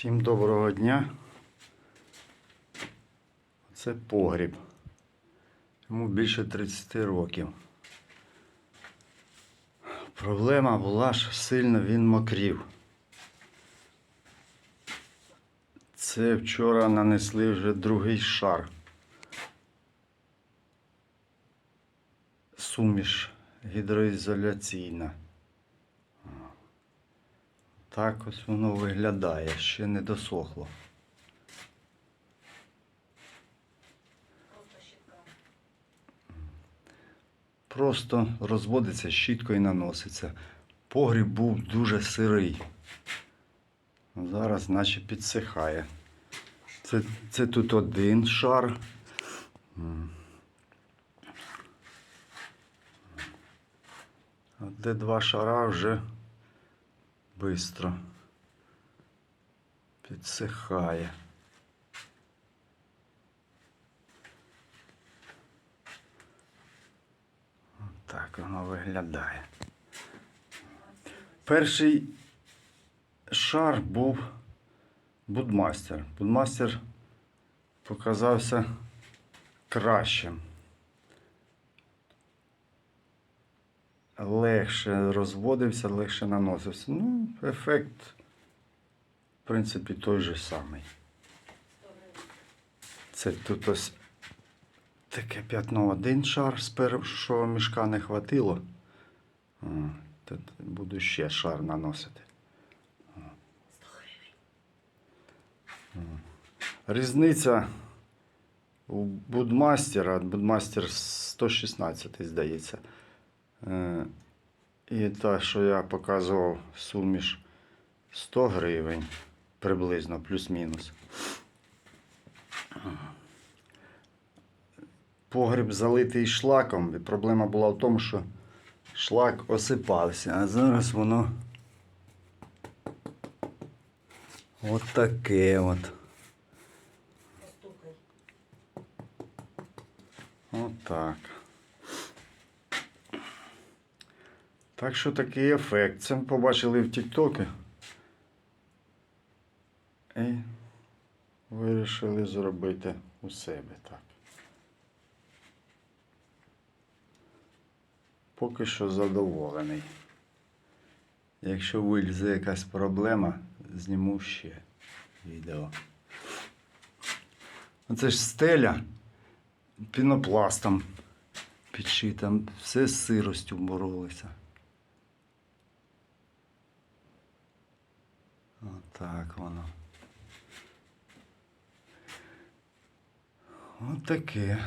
Всім доброго дня. Це погріб. Йому більше 30 років. Проблема була, що сильно він мокрів. Це вчора нанесли вже другий шар. Суміш гідроізоляційна. Так ось воно виглядає, ще не досохло. Просто розводиться щіткою і наноситься. Погріб був дуже сирий. Зараз наче підсихає. Це, це тут один шар. А де два шара вже бистро підсихає. Так воно виглядає. Перший шар був Будмастер. Будмастер показався кращим. Легше розводився, легше наносився. Ну, ефект, в принципі, той же самий. Це тут ось таке п'ятно один шар з першого мішка не хватило. Тут буду ще шар наносити. Різниця у Будмастера, Будмастер 116, здається. Е, І та, що я показував, суміш 100 гривень приблизно, плюс-мінус. Погріб залитий шлаком, і проблема була в тому, що шлак осипався, а зараз воно от таке от. Отак. Так що такий ефект. Це ми побачили в Тіктокі. І вирішили зробити у себе так. Поки що задоволений. Якщо вилізе якась проблема, зніму ще відео. Оце ж стеля пінопластом підшита, все з сиростю боролися. Отак воно. От таке.